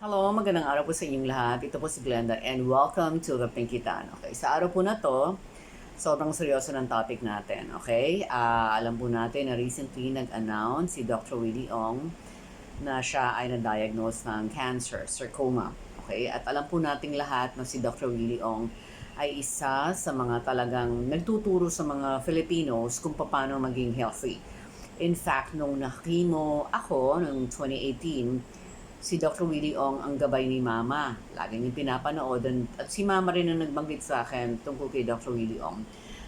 Hello, magandang araw po sa inyong lahat. Ito po si Glenda and welcome to the Pinkitan. Okay, sa araw po na to, sobrang seryoso ng topic natin. Okay, Ah, alam po natin na recently nag-announce si Dr. Willie Ong na siya ay na-diagnose ng cancer, sarcoma. Okay, at alam po nating lahat na si Dr. Willie Ong ay isa sa mga talagang nagtuturo sa mga Filipinos kung paano maging healthy. In fact, nung nakimo ako noong 2018, si Dr. Willie Ong ang gabay ni Mama. Lagi niyang pinapanood. At si Mama rin ang nagbanggit sa akin tungkol kay Dr. Willie Ong.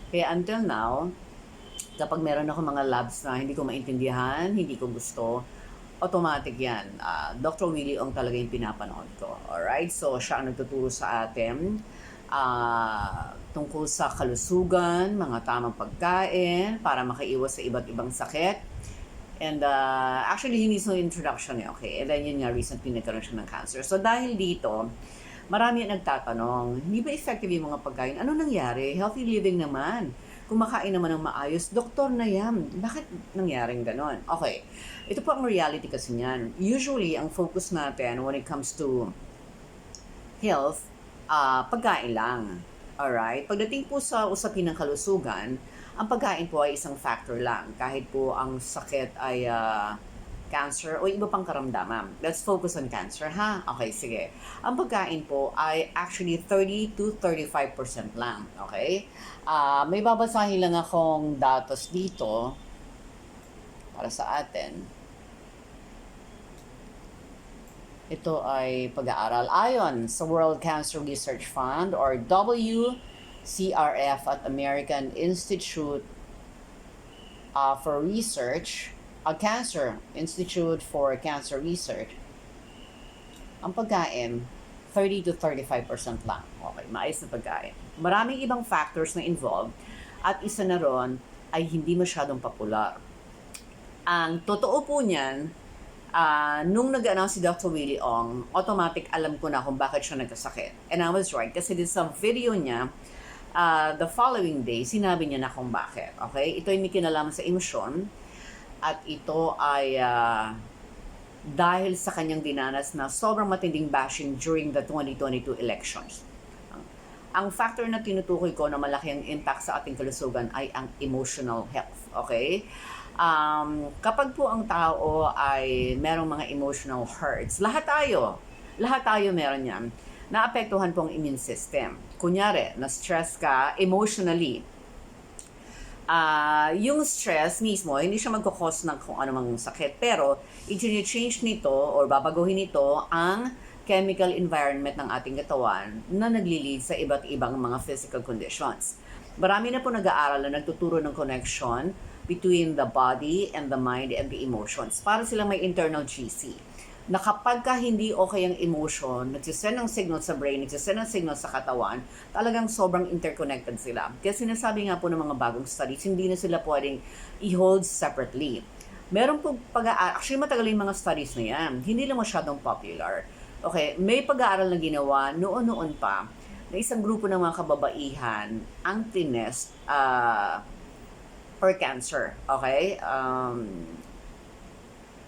Kaya until now, kapag meron ako mga labs na hindi ko maintindihan, hindi ko gusto, automatic yan. Ah, Dr. Willie Ong talaga yung pinapanood ko. Alright? So, siya ang nagtuturo sa atin ah, tungkol sa kalusugan, mga tamang pagkain, para makaiwas sa iba't ibang sakit. And uh, actually, hindi so introduction eh, okay? And then yun nga, recently nagkaroon siya ng cancer. So dahil dito, marami ang nagtatanong, hindi ba effective yung mga pagkain? Ano nangyari? Healthy living naman. Kumakain naman ng maayos, doktor na yan. Bakit nangyaring ganon? Okay, ito po ang reality kasi niyan. Usually, ang focus natin when it comes to health, ah pagkain lang. Alright? Pagdating po sa usapin ng kalusugan, ang pagkain po ay isang factor lang. Kahit po ang sakit ay ah, cancer o iba pang karamdaman. Let's focus on cancer, ha? Okay, sige. Ang pagkain po ay actually 30 to 35% lang. Okay? Ah, may babasahin lang akong datos dito para sa atin. Ito ay pag-aaral ayon sa World Cancer Research Fund or WCRF at American Institute uh, for Research, a Cancer Institute for Cancer Research. Ang pagkain, 30 to 35% lang. Okay, maayos na pagkain. Maraming ibang factors na involved at isa na ron ay hindi masyadong popular. Ang totoo po niyan, ah nung nag-announce si Dr. Willie Ong, automatic alam ko na kung bakit siya nagkasakit. And I was right kasi din sa video niya, ah, the following day, sinabi niya na kung bakit. Okay? Ito ay may kinalaman sa emosyon at ito ay ah, dahil sa kanyang dinanas na sobrang matinding bashing during the 2022 elections. Ang factor na tinutukoy ko na malaki ang impact sa ating kalusugan ay ang emotional health. Okay? Um, kapag po ang tao ay merong mga emotional hurts, lahat tayo, lahat tayo meron yan, naapektuhan po ang immune system. Kunyari, na-stress ka emotionally, ah yung stress mismo, hindi siya magkakos ng kung anumang sakit. Pero, i-change nito or babaguhin nito ang chemical environment ng ating katawan na nagli-lead sa iba't ibang mga physical conditions. Marami na po nag-aaral na nagtuturo ng connection between the body and the mind and the emotions. Para silang may internal GC na kapag ka hindi okay ang emotion, nagsisend ng signal sa brain, nagsisend ng signal sa katawan, talagang sobrang interconnected sila. Kaya sinasabi nga po ng mga bagong studies, hindi na sila pwedeng i-hold separately. Meron po pag actually matagal yung mga studies na yan, hindi lang masyadong popular. Okay, may pag-aaral na ginawa noon-noon pa na isang grupo ng mga kababaihan ang tinest ah, for cancer. Okay? Um,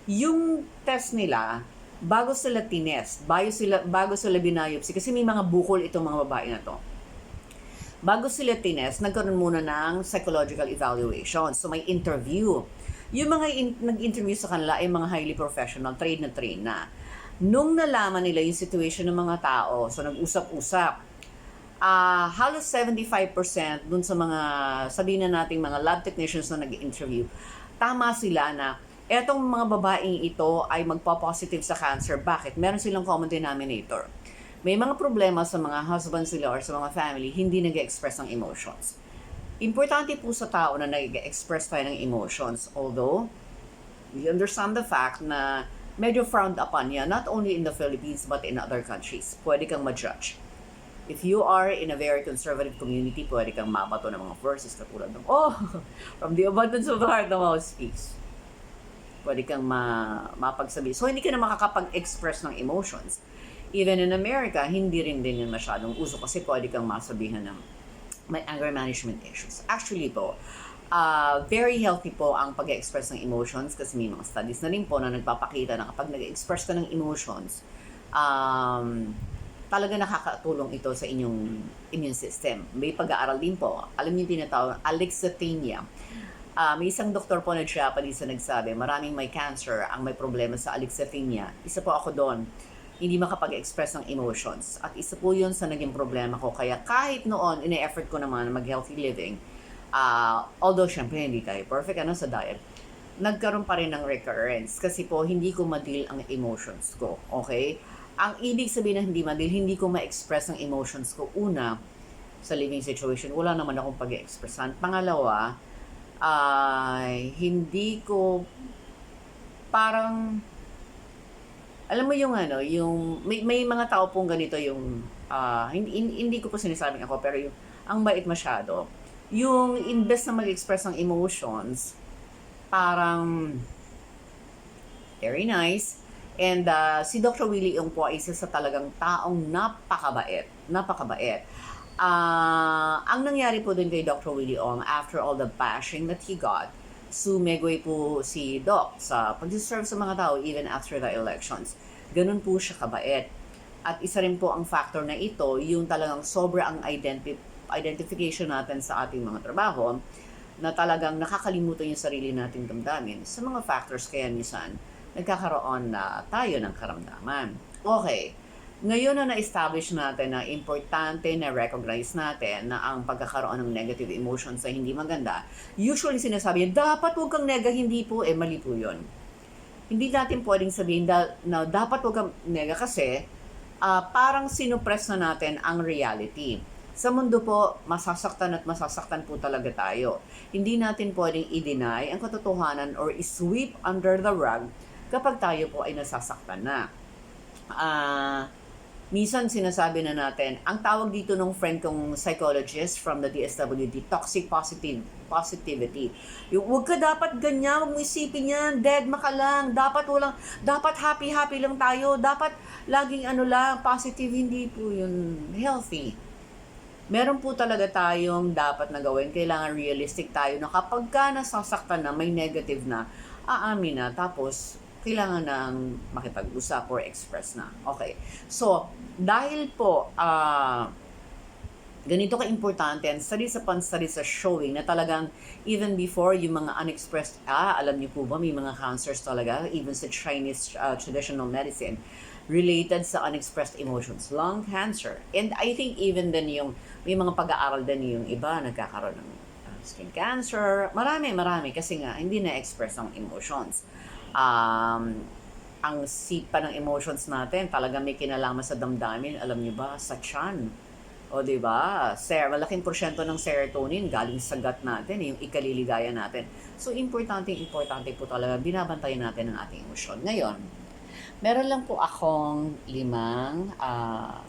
yung test nila, bago sila tinest, bago sila, bago sila binayopsy, kasi may mga bukol itong mga babae na to. Bago sila tinest, nagkaroon muna ng psychological evaluation. So may interview. Yung mga in- nag-interview sa kanila ay mga highly professional, trained na trained na. Nung nalaman nila yung situation ng mga tao, so nag-usap-usap, ah halos 75% dun sa mga, sabihin na nating mga lab technicians na nag-interview, tama sila na etong mga babaeng ito ay magpa-positive sa cancer. Bakit? Meron silang common denominator. May mga problema sa mga husband sila or sa mga family, hindi nag express ng emotions. Importante po sa tao na nag-express tayo ng emotions. Although, we understand the fact na medyo frowned upon yan, not only in the Philippines but in other countries. Pwede kang ma-judge. If you are in a very conservative community, pwede kang mabato ng mga verses katulad ng, Oh, from the abundance of the heart, the mouth speaks. Pwede kang ma mapagsabi. So, hindi ka na makakapag-express ng emotions. Even in America, hindi rin din yun masyadong uso kasi pwede kang masabihan ng may anger management issues. Actually po, ah very healthy po ang pag-express ng emotions kasi may mga studies na rin po na nagpapakita na kapag nag-express ka ng emotions, um, talaga nakakatulong ito sa inyong immune system. May pag-aaral din po. Alam niyo tinatawag, alexithymia. Ah, may isang doktor po na Japanese na nagsabi, maraming may cancer ang may problema sa alexithymia. Isa po ako doon, hindi makapag-express ng emotions. At isa po yun sa naging problema ko. Kaya kahit noon, ine-effort ko naman na mag-healthy living, ah, although syempre hindi tayo perfect ano sa diet, nagkaroon pa rin ng recurrence kasi po hindi ko ma-deal ang emotions ko. Okay? Ang ibig sabihin na hindi ma-deal, hindi ko ma-express ang emotions ko. Una, sa living situation, wala naman akong pag-expressan. Pangalawa, ay hindi ko parang alam mo yung ano, yung may, may mga tao pong ganito yung ah, hindi, hindi ko po sinasabing ako pero yung ang bait masyado. Yung imbes na mag-express ng emotions, parang very nice. And ah, si Dr. Willie Ong po ay isa sa talagang taong napakabait. Napakabait. Ah, ang nangyari po dun kay Dr. Willie Ong after all the bashing that he got, sumegway po si Doc sa pag-serve sa mga tao even after the elections. Ganun po siya kabait. At isa rin po ang factor na ito, yung talagang sobra ang identi- identification natin sa ating mga trabaho, na talagang nakakalimutan yung sarili nating damdamin sa mga factors kaya minsan nagkakaroon na tayo ng karamdaman. Okay, ngayon na na-establish natin na importante na recognize natin na ang pagkakaroon ng negative emotions ay hindi maganda, usually sinasabi, dapat huwag kang nega, hindi po, eh mali po yun. Hindi natin pwedeng sabihin da- na dapat huwag kang nega kasi ah, parang sinupress na natin ang reality. Sa mundo po, masasaktan at masasaktan po talaga tayo. Hindi natin pwedeng i-deny ang katotohanan or i-sweep under the rug kapag tayo po ay nasasaktan na. Ah, minsan sinasabi na natin, ang tawag dito ng friend kong psychologist from the DSWD, toxic positive, positivity. Yung, huwag ka dapat ganyan, huwag mo isipin yan, dead maka lang, dapat walang, dapat happy-happy lang tayo, dapat laging ano lang, positive, hindi po yun healthy. Meron po talaga tayong dapat na gawin, kailangan realistic tayo na kapag ka nasasaktan na, may negative na, aamin na, tapos kailangan nang makipag-usap or express na. Okay. So, dahil po, ah, ganito ka-importante and studies upon studies are showing na talagang even before yung mga unexpressed, ah, alam niyo po ba, may mga cancers talaga, even sa Chinese ah, traditional medicine, related sa unexpressed emotions, lung cancer. And I think even then yung, may mga pag-aaral din yung iba, nagkakaroon ng ah, skin cancer, marami, marami, kasi nga, hindi na-express ang emotions um, ang sipa ng emotions natin, talaga may kinalaman sa damdamin, alam niyo ba, sa tiyan. O, di ba? Ser, malaking porsyento ng serotonin galing sa gut natin, yung ikaliligaya natin. So, importante, importante po talaga, binabantayan natin ang ating emosyon. Ngayon, meron lang po akong limang ah,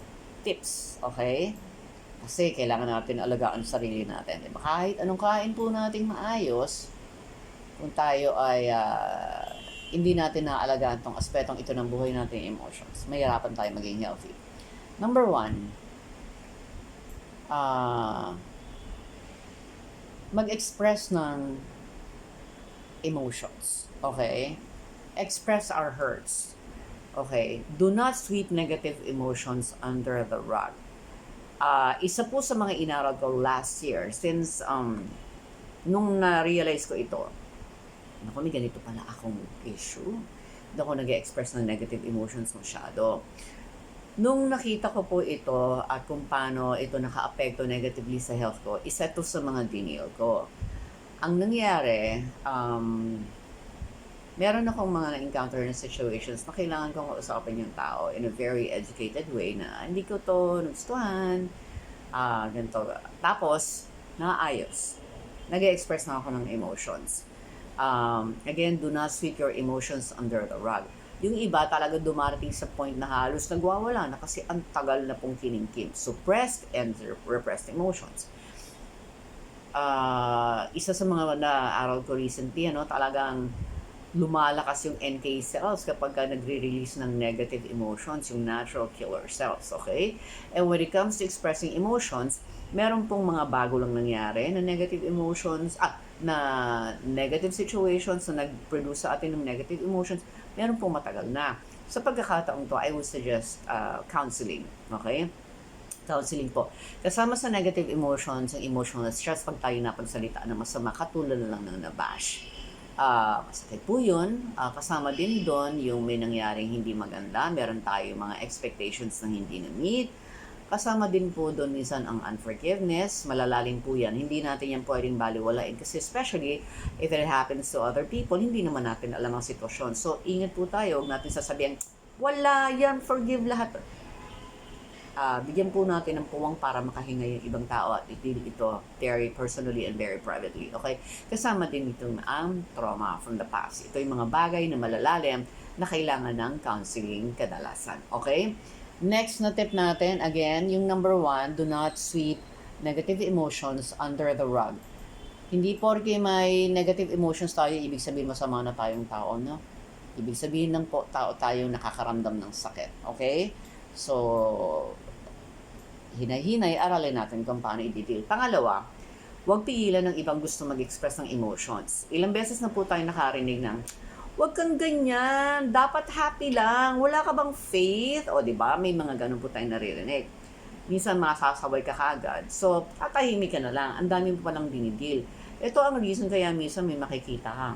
tips, okay? Kasi kailangan natin alagaan ang sarili natin. Diba? Kahit anong kain po nating maayos, kung tayo ay ah, hindi natin naaalagaan tong aspetong ito ng buhay natin emotions, mahirapan tayo maging healthy. Number one, ah mag-express ng emotions. Okay? Express our hurts. Okay? Do not sweep negative emotions under the rug. Ah, isa po sa mga inaral ko last year since um nung na-realize ko ito, naku, may ganito pala akong issue. Hindi ako nag express ng negative emotions masyado. Nung nakita ko po ito at kung paano ito naka-apekto negatively sa health ko, isa to sa mga denial ko. Ang nangyari, um, meron akong mga na-encounter na situations na kailangan kong kausapin yung tao in a very educated way na hindi ko to nagustuhan, ah, ganito. Tapos, naayos. nag express na ako ng emotions um, again, do not sweep your emotions under the rug. Yung iba talaga dumarating sa point na halos nagwawala na kasi ang tagal na pong kiningkim. Suppressed and repressed emotions. Uh, isa sa mga na-aral ko recently, ano, talagang lumalakas yung NK cells kapag ka nagre-release ng negative emotions, yung natural killer cells, okay? And when it comes to expressing emotions, meron pong mga bago lang nangyari na negative emotions, ah, na negative situations na nag-produce sa atin ng negative emotions, meron pong matagal na. sa pagkakataong to, I would suggest uh, counseling. Okay? Counseling po. Kasama sa negative emotions, ang emotional stress, pag tayo napagsalita ng masama, katulad lang ng nabash. Ah, masakit po yun. Ah, kasama din doon yung may nangyaring hindi maganda. Meron tayo mga expectations na hindi na-meet. Kasama din po doon minsan ang unforgiveness. Malalalim po yan. Hindi natin yan pwedeng baliwalain. Kasi especially if it happens to other people, hindi naman natin alam ang sitwasyon. So, ingat po tayo. Huwag natin sasabihin, wala yan, forgive lahat. Ah, bigyan po natin ng puwang para makahinga yung ibang tao at i-deal ito very personally and very privately. Okay? Kasama din ito ang trauma from the past. Ito yung mga bagay na malalalim na kailangan ng counseling kadalasan. Okay? Next na tip natin, again, yung number one, do not sweep negative emotions under the rug. Hindi porke may negative emotions tayo, ibig sabihin masama na tayong tao, no? Ibig sabihin ng po, tao tayo nakakaramdam ng sakit. Okay? So, hinay-hinay, aralin natin kung paano i-deal. Pangalawa, huwag pigilan ng ibang gusto mag-express ng emotions. Ilang beses na po tayo nakarinig ng, huwag kang ganyan, dapat happy lang, wala ka bang faith? O, di ba? May mga ganun po tayong naririnig. Minsan masasaway ka kagad. So, tatahimik ka na lang. Ang dami mo palang dinidil. Ito ang reason kaya minsan may makikita ka.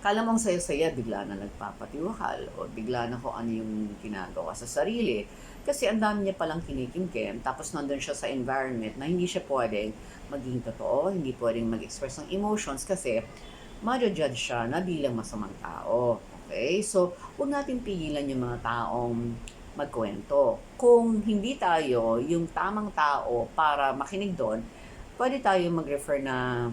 Kala mong saya-saya, bigla na nagpapatiwakal o bigla na kung ano yung ginagawa sa sarili. Kasi ang dami niya palang kinikimkim, tapos nandun siya sa environment na hindi siya pwedeng maging totoo, hindi pwedeng mag-express ng emotions kasi ma-judge siya na bilang masamang tao. Okay? So, huwag natin pigilan yung mga taong magkwento. Kung hindi tayo yung tamang tao para makinig doon, pwede tayo mag-refer na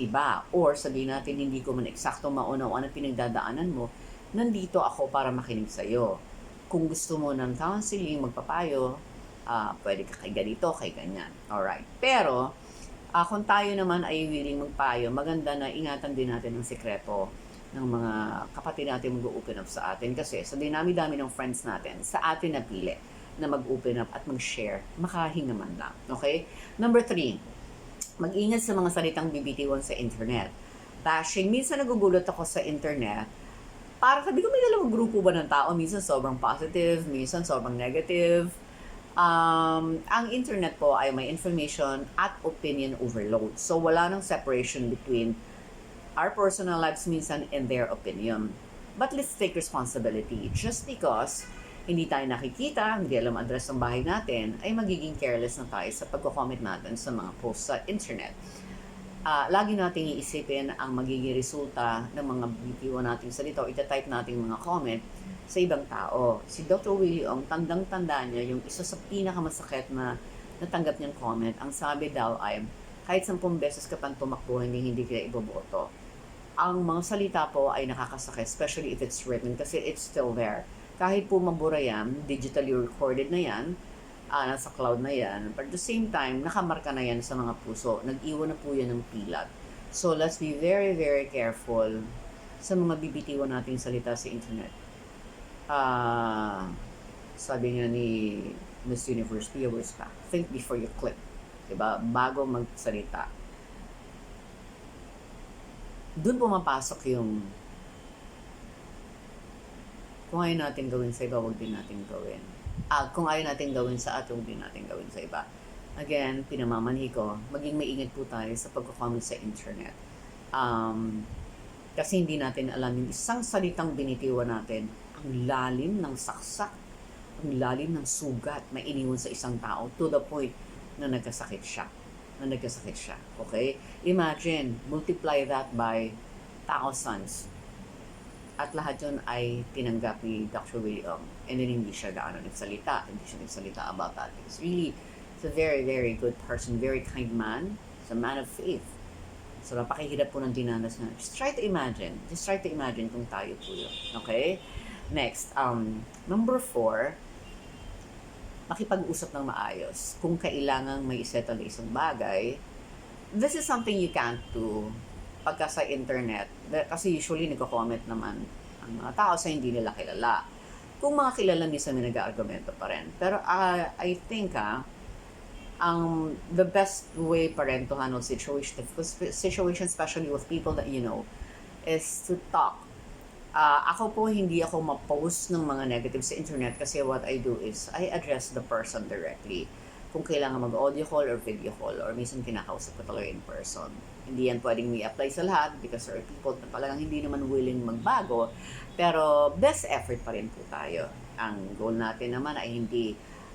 iba. Or sabihin natin, hindi ko man eksakto maunaw ano pinagdadaanan mo, nandito ako para makinig sa'yo. Kung gusto mo ng counseling, magpapayo, ah pwede ka kay ganito, kay ganyan. Alright. Pero, ah kung tayo naman ay willing magpayo, maganda na ingatan din natin ang sekreto ng mga kapatid natin mag-open up sa atin. Kasi sa dinami-dami ng friends natin, sa atin napili na mag-open up at mag-share, makahinga man lang. Okay? Number three, mag-ingat sa mga salitang bibitiwan sa internet. Bashing, minsan nagugulat ako sa internet, para sabi ko may dalawang grupo ba ng tao, minsan sobrang positive, minsan sobrang negative. Um, ang internet po ay may information at opinion overload. So wala nang separation between our personal lives minsan and their opinion. But let's take responsibility. Just because hindi tayo nakikita, hindi alam address ng bahay natin, ay magiging careless na tayo sa pagko-comment natin sa mga posts sa internet. Ah, lagi nating iisipin ang magiging resulta ng mga bitiwan nating salita o itatype nating mga comment sa ibang tao. Si Dr. Willie Ong, tandang-tanda niya yung isa sa pinakamasakit na natanggap niyang comment. Ang sabi daw ay, kahit sampung beses ka pang tumakbo, hindi, hindi ka iboboto. Ang mga salita po ay nakakasakit, especially if it's written, kasi it's still there. Kahit po mabura yan, digitally recorded na yan, ah, nasa cloud na yan, but at the same time, nakamarka na yan sa mga puso. Nag-iwan na po yan ng pilat. So, let's be very, very careful sa mga bibitiwan nating salita sa internet. Ah, sabi nga ni Miss Universe, be aware pa. Think before you click. Diba? Bago magsalita. Doon pumapasok yung kung ayaw natin gawin sa iba, huwag din natin gawin. Ah, kung ayaw natin gawin sa atin, din natin gawin sa iba. Again, pinamamanhi ko, maging maingat po tayo sa pagko-comment sa internet. Um, kasi hindi natin alam yung isang salitang binitiwan natin, ang lalim ng saksak, ang lalim ng sugat na iniwan sa isang tao to the point na nagkasakit siya. Na nagkasakit siya. Okay? Imagine, multiply that by thousands. At lahat yun ay tinanggap ni Dr. William. And then hindi siya gaano nagsalita. Hindi siya nagsalita about that. It's really, it's a very, very good person. Very kind man. It's a man of faith. So, napakahirap po ng dinanas na. Just try to imagine. Just try to imagine kung tayo po yun. Okay? Next, um, number four, makipag-usap ng maayos. Kung kailangan may isettle na isang bagay, this is something you can't do pagka sa internet. Kasi usually nagko-comment naman ang mga tao sa hindi nila kilala. Kung mga kilala, minsan may nag-argumento pa rin. Pero ah, I think ah, ang the best way pa rin to handle situation, situation especially with people that you know, is to talk Ah, ako po, hindi ako ma-post ng mga negative sa internet kasi what I do is I address the person directly. Kung kailangan mag-audio call or video call or minsan kinakausap ko talaga in person. Hindi yan pwedeng i-apply sa lahat because there are people na talagang hindi naman willing magbago. Pero best effort pa rin po tayo. Ang goal natin naman ay hindi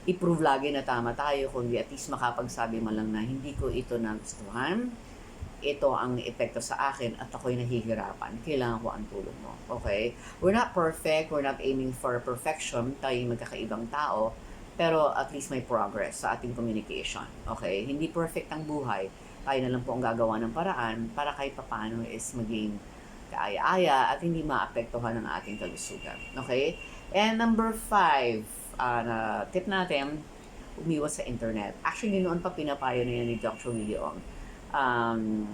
i-prove lagi na tama tayo, kundi at least makapagsabi man lang na hindi ko ito nagustuhan, ito ang epekto sa akin at ako'y nahihirapan. Kailangan ko ang tulong mo. Okay? We're not perfect. We're not aiming for perfection. Tayo yung magkakaibang tao. Pero at least may progress sa ating communication. Okay? Hindi perfect ang buhay. Tayo na lang po ang gagawa ng paraan para kahit papano is maging kaaya-aya at hindi maapektuhan ng ating kalusugan. Okay? And number five, uh, na tip natin, umiwas sa internet. Actually, noon pa pinapayo na yan ni Dr. Willie um,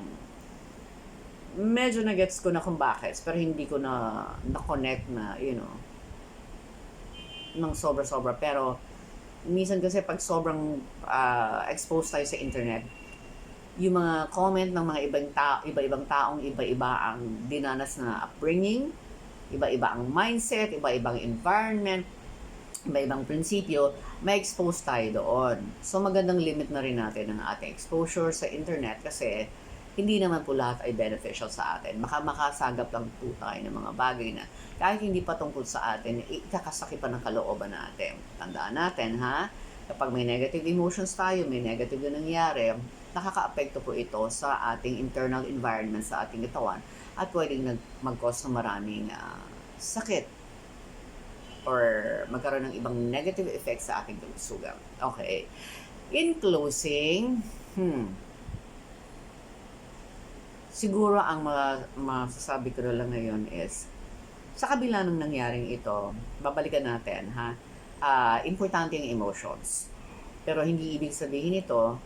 medyo na-gets ko na kung bakit, pero hindi ko na na-connect na, you know, ng sobra-sobra. Pero, minsan kasi pag sobrang uh, exposed tayo sa internet, yung mga comment ng mga ibang tao, iba-ibang taong iba-iba ang dinanas na upbringing, iba-iba ang mindset, iba-ibang environment, iba-ibang prinsipyo, may expose tayo doon. So magandang limit na rin natin ang ating exposure sa internet kasi hindi naman po lahat ay beneficial sa atin. Maka makasagap lang po tayo ng mga bagay na kahit hindi pa tungkol sa atin, ikakasakit pa ng kalooban natin. Tandaan natin ha, kapag may negative emotions tayo, may negative na nangyari, nakaka-apekto po ito sa ating internal environment, sa ating katawan, at pwedeng mag-cause ng maraming uh, sakit or magkaroon ng ibang negative effects sa ating kalusugan. Okay. In closing, hmm, siguro ang masasabi ko lang ngayon is, sa kabila ng nangyaring ito, babalikan natin, ha? Uh, importante yung emotions. Pero hindi ibig sabihin ito,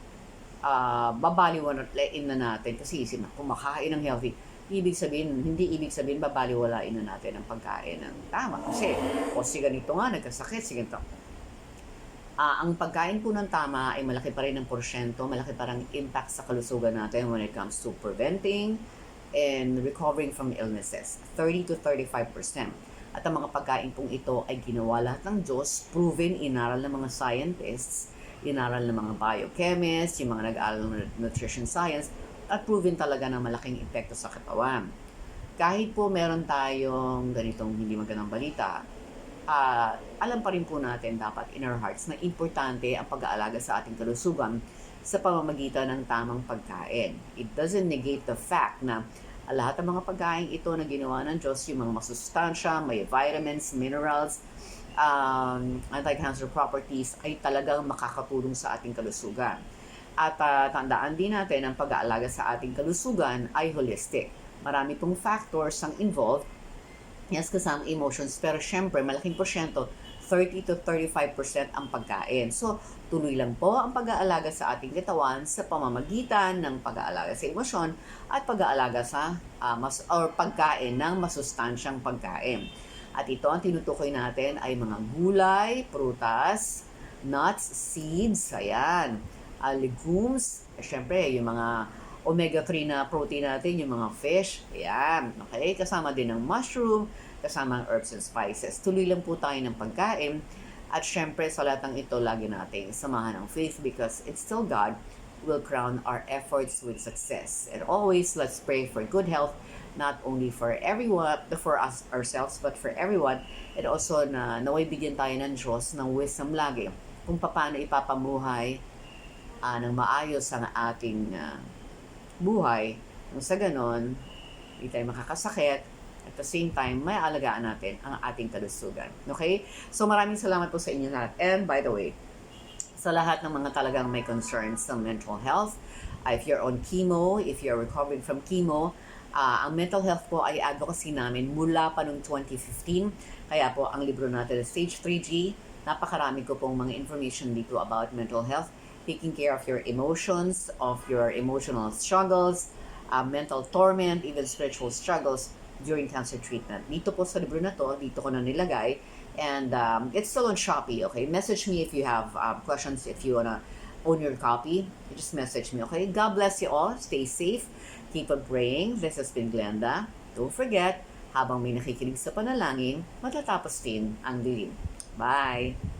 uh, babaliwan at in na natin kasi isip na kumakain ng healthy ibig sabihin, hindi ibig sabihin babaliwalain na natin ang pagkain ng tama. Kasi, o si ganito nga, nagkasakit, si ganito. Uh, ang pagkain po ng tama ay malaki pa rin ang porsyento, malaki pa rin impact sa kalusugan natin when it comes to preventing and recovering from illnesses. 30 to 35%. At ang mga pagkain pong ito ay ginawa lahat ng Diyos, proven, inaral ng mga scientists, inaral ng mga biochemists, yung mga nag-aaral ng nutrition science, at proven talaga na malaking epekto sa katawan. Kahit po meron tayong ganitong hindi magandang balita, uh, alam pa rin po natin dapat in our hearts na importante ang pag-aalaga sa ating kalusugan sa pamamagitan ng tamang pagkain. It doesn't negate the fact na lahat ng mga pagkain ito na ginawa ng Diyos, yung mga masustansya, may vitamins, minerals, um, anti-cancer properties, ay talagang makakatulong sa ating kalusugan. At uh, tandaan din natin ang pag-aalaga sa ating kalusugan ay holistic. Marami pong factors ang involved. Yes, kasama emotions. Pero syempre, malaking porsyento, 30 to 35% ang pagkain. So, tuloy lang po ang pag-aalaga sa ating katawan sa pamamagitan ng pag-aalaga sa emosyon at pag-aalaga sa uh, mas, or pagkain ng masustansyang pagkain. At ito ang tinutukoy natin ay mga gulay, prutas, nuts, seeds, ayan uh, legumes, eh, syempre yung mga omega-3 na protein natin, yung mga fish, ayan, okay? Kasama din ng mushroom, kasama ang herbs and spices. Tuloy lang po tayo ng pagkain. At syempre, sa lahat ng ito, lagi nating samahan ng faith because it's still God will crown our efforts with success. And always, let's pray for good health, not only for everyone, for us ourselves, but for everyone. And also na naway bigyan tayo ng Diyos ng wisdom lagi kung paano ipapamuhay uh, ng maayos ang ating uh, buhay. Nung sa ganon, hindi tayo makakasakit. At the same time, may alagaan natin ang ating kalusugan. Okay? So maraming salamat po sa inyo lahat. And by the way, sa lahat ng mga talagang may concerns sa mental health, if you're on chemo, if you're recovering from chemo, uh, ang mental health po ay advocacy namin mula pa noong 2015. Kaya po ang libro natin, Stage 3G, napakarami ko pong mga information dito about mental health taking care of your emotions, of your emotional struggles, uh, mental torment, even spiritual struggles during cancer treatment. Dito po sa libro na to, dito ko na nilagay. And um, it's still on Shopee, okay? Message me if you have um, questions, if you wanna own your copy. Just message me, okay? God bless you all. Stay safe. Keep on praying. This has been Glenda. Don't forget, habang may nakikinig sa panalangin, matatapos din ang dilim. Bye!